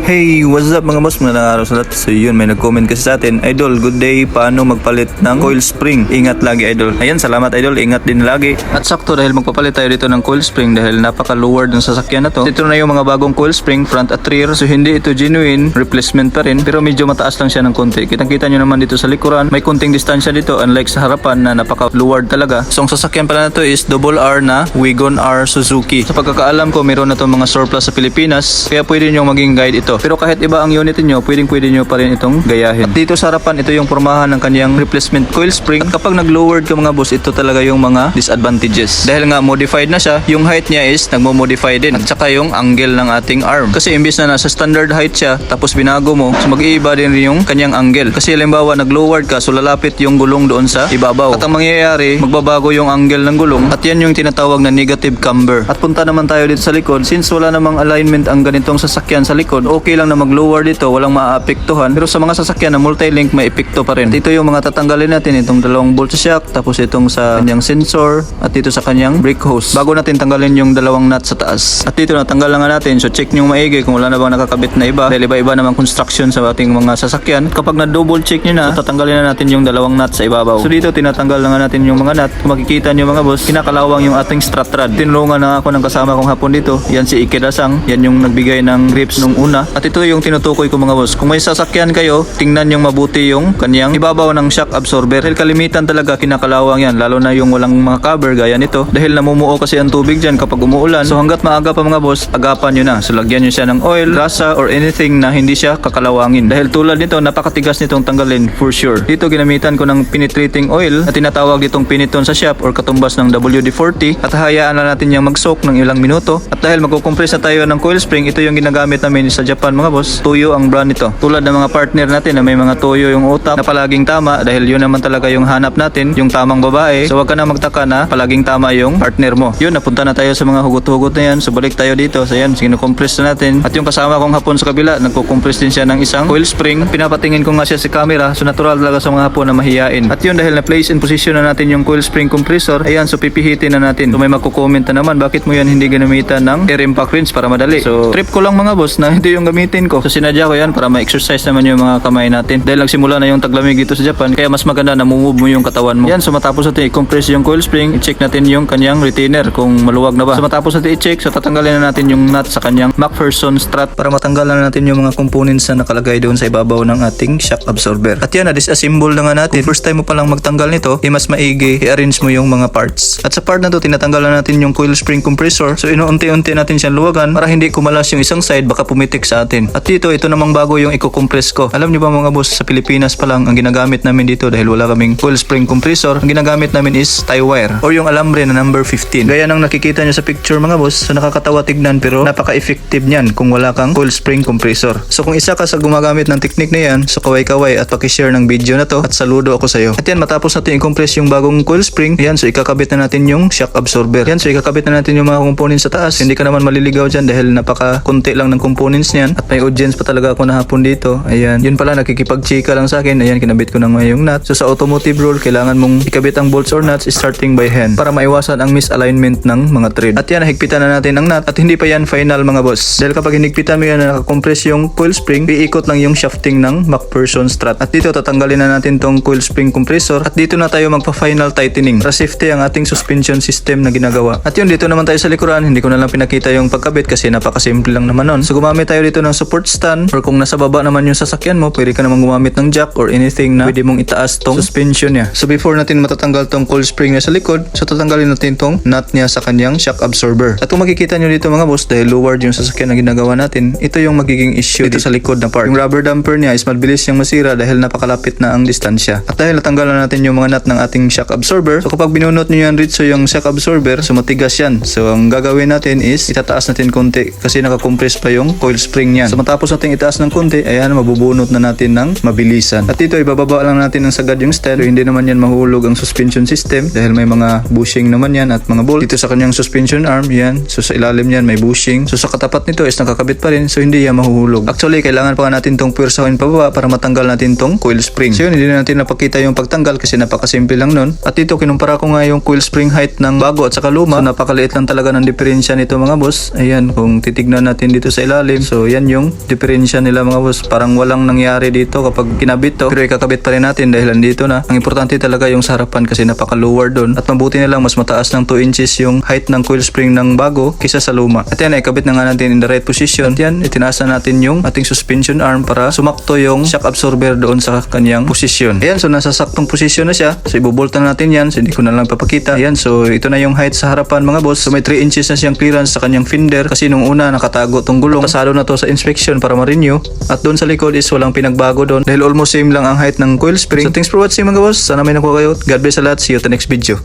Hey, what's up mga boss? Mga araw sa lahat. So yun, may nag-comment kasi sa atin. Idol, good day. Paano magpalit ng coil spring? Ingat lagi, Idol. Ayan, salamat, Idol. Ingat din lagi. At sakto dahil magpapalit tayo dito ng coil spring dahil napaka-lowered ng sasakyan na to. Ito na yung mga bagong coil spring, front at rear. So hindi ito genuine, replacement pa rin. Pero medyo mataas lang siya ng konti. Kitang-kita nyo naman dito sa likuran. May konting distansya dito unlike sa harapan na napaka-lowered talaga. So ang sasakyan pala na to is double R na Wigon R Suzuki. Sa pagkakaalam ko, meron na to mga surplus sa Pilipinas. Kaya pwede nyo maging guide ito. Pero kahit iba ang unit niyo, pwedeng pwede nyo pa rin itong gayahin. At dito sa harapan, ito yung pormahan ng kanyang replacement coil spring. At kapag nag-lowered ka mga boss, ito talaga yung mga disadvantages. Dahil nga modified na siya, yung height niya is nagmo-modify din. At saka yung angle ng ating arm. Kasi imbis na nasa standard height siya, tapos binago mo, so mag-iiba din yung kanyang angle. Kasi halimbawa, nag-lowered ka, so lalapit yung gulong doon sa ibabaw. At ang mangyayari, magbabago yung angle ng gulong. At yan yung tinatawag na negative camber. At punta naman tayo dito sa likod. Since wala namang alignment ang ganitong sasakyan sa likod, okay lang na mag-lower dito, walang maapektuhan. Pero sa mga sasakyan na multi-link, may epekto pa rin. At ito yung mga tatanggalin natin, itong dalawang bolt shock, tapos itong sa kanyang sensor, at dito sa kanyang brake hose. Bago natin tanggalin yung dalawang nut sa taas. At dito natanggal na nga natin, so check nyo maigi kung wala na bang nakakabit na iba. Dahil iba-iba naman construction sa ating mga sasakyan. Kapag na-double check nyo na, so tatanggalin na natin yung dalawang nut sa ibabaw. So dito tinatanggal na natin yung mga nut. Kung makikita nyo mga boss, kinakalawang yung ating strut rod. Tinulungan na ako ng kasama kong hapon dito. Yan si Ikeda Sang. Yan yung nagbigay ng grips nung una. At ito yung tinutukoy ko mga boss. Kung may sasakyan kayo, tingnan yung mabuti yung kanyang ibabaw ng shock absorber. Dahil kalimitan talaga kinakalawang yan. Lalo na yung walang mga cover gaya nito. Dahil namumuo kasi ang tubig dyan kapag umuulan. So hanggat maaga pa mga boss, agapan nyo na. So lagyan nyo siya ng oil, grasa, or anything na hindi siya kakalawangin. Dahil tulad nito, napakatigas nitong tanggalin for sure. Dito ginamitan ko ng penetrating oil na tinatawag ditong piniton sa shop or katumbas ng WD-40 at hayaan na natin yung mag-soak ng ilang minuto. At dahil magkukompress na tayo ng coil spring, ito yung ginagamit namin sa Japan mga boss. Tuyo ang brand nito. Tulad ng mga partner natin na may mga tuyo yung utak na palaging tama dahil yun naman talaga yung hanap natin, yung tamang babae. So wag ka na magtaka na palaging tama yung partner mo. Yun, napunta na tayo sa mga hugot-hugot na yan. So balik tayo dito. So yan, sinukompress na natin. At yung kasama kong hapon sa kabila, nagkukompress din siya ng isang coil spring. Pinapatingin ko nga siya sa camera. So natural talaga sa mga hapon na mahiyain. At yun, dahil na-place in position na natin yung coil spring compressor, ayan, so pipihitin na natin. So may magko-comment na naman, bakit mo yan hindi ginamitan ng air impact rinse para madali? So trip ko lang mga boss na hindi yung gamitin ko. So sinadya ko yan para ma-exercise naman yung mga kamay natin. Dahil nagsimula na yung taglamig dito sa Japan, kaya mas maganda na move mo yung katawan mo. Yan, so matapos natin i-compress yung coil spring, i-check natin yung kanyang retainer kung maluwag na ba. So matapos natin i-check, so tatanggalin na natin yung nut sa kanyang MacPherson strut para matanggalan na natin yung mga components na nakalagay doon sa ibabaw ng ating shock absorber. At yan, na-disassemble na nga natin. Kung first time mo palang magtanggal nito, eh mas maigi, i-arrange mo yung mga parts. At sa part na to, tinatanggalan natin yung coil spring compressor. So inuunti-unti natin siyang luwagan para hindi kumalas yung isang side, baka pumitik sa atin. At dito, ito namang bago yung i-compress ko. Alam niyo ba mga boss, sa Pilipinas pa lang ang ginagamit namin dito dahil wala kaming coil spring compressor. Ang ginagamit namin is tie wire or yung alambre na number 15. Gaya ng nakikita nyo sa picture mga boss, so nakakatawa tignan pero napaka-effective niyan kung wala kang coil spring compressor. So kung isa ka sa gumagamit ng technique na yan, so kaway-kaway at pakishare ng video na to at saludo ako sa'yo. At yan, matapos natin i-compress yung bagong coil spring, yan, so ikakabit na natin yung shock absorber. Yan, so ikakabit na natin yung mga components sa taas. Hindi ka naman maliligaw dyan dahil napaka-kunti lang ng components niyan. At may audience pa talaga ako na hapon dito. Ayan, yun pala, nakikipag-chika lang sa akin. Ayan, kinabit ko na nga yung nut. So sa automotive rule, kailangan mong ikabit ang bolts or nuts starting by hand para maiwasan ang misalignment ng mga thread. At yan, higpitan na natin ang nut at hindi pa yan final mga boss. Dahil kapag hinigpitan mo yan na nakakompress yung coil spring, iikot lang yung shafting ng MacPherson strut. At dito, tatanggalin na natin tong coil spring compressor at dito na tayo magpa-final tightening para safety ang ating suspension system na ginagawa. At yun, dito naman tayo sa likuran. Hindi ko na lang pinakita yung pagkabit kasi napakasimple lang naman nun. So gumamit tayo dito ng support stand or kung nasa baba naman yung sasakyan mo, pwede ka naman gumamit ng jack or anything na pwede mong itaas tong suspension niya. So before natin matatanggal tong coil spring niya sa likod, so tatanggalin natin tong nut niya sa kanyang shock absorber. At kung makikita nyo dito mga boss, dahil lowered yung sasakyan na ginagawa natin, ito yung magiging issue dito sa likod na part. Yung rubber damper niya is mabilis yung masira dahil napakalapit na ang distansya. At dahil natanggalan natin yung mga nut ng ating shock absorber, so kapag binunot nyo yan ritso yung shock absorber, so matigas yan. So ang gagawin natin is itataas natin konti kasi nakakompress pa yung coil spring niyan. So matapos natin itaas ng konti, ayan mabubunot na natin ng mabilisan. At dito ibababa lang natin ng sagad yung stem. So, hindi naman yan mahulog ang suspension system dahil may mga bushing naman yan at mga bolt. Dito sa kanyang suspension arm, yan. So sa ilalim yan may bushing. So sa katapat nito is nakakabit pa rin so hindi yan mahuhulog. Actually, kailangan pa natin tong pwersahin pababa para matanggal natin tong coil spring. So yun, hindi na natin napakita yung pagtanggal kasi napakasimple lang nun. At dito, kinumpara ko nga yung coil spring height ng bago at saka luma. So napakaliit lang talaga ng diferensya nito mga boss. Ayan, kung titignan natin dito sa ilalim. So yan yung diferensya nila mga boss. Parang walang nangyari dito kapag kinabit to. Pero ikakabit pa rin natin dahil andito na. Ang importante talaga yung sa harapan kasi napaka-lower doon. At mabuti na lang mas mataas ng 2 inches yung height ng coil spring ng bago kisa sa luma. At yan, ikabit na nga natin in the right position. At yan, itinaas na natin yung ating suspension arm para sumakto yung shock absorber doon sa kanyang posisyon. Ayan, so nasa saktong posisyon na siya. So ibubolt na natin yan. So hindi ko na lang papakita. Ayan, so ito na yung height sa harapan mga boss. So may 3 inches na siyang clearance sa kanyang fender kasi nung una nakatago tong gulong. Pasado na to sa inspection para ma-renew. At doon sa likod is walang pinagbago doon dahil almost same lang ang height ng coil spring. So thanks for watching mga boss. Sana may nakuha kayo. God bless sa lahat. See you the next video.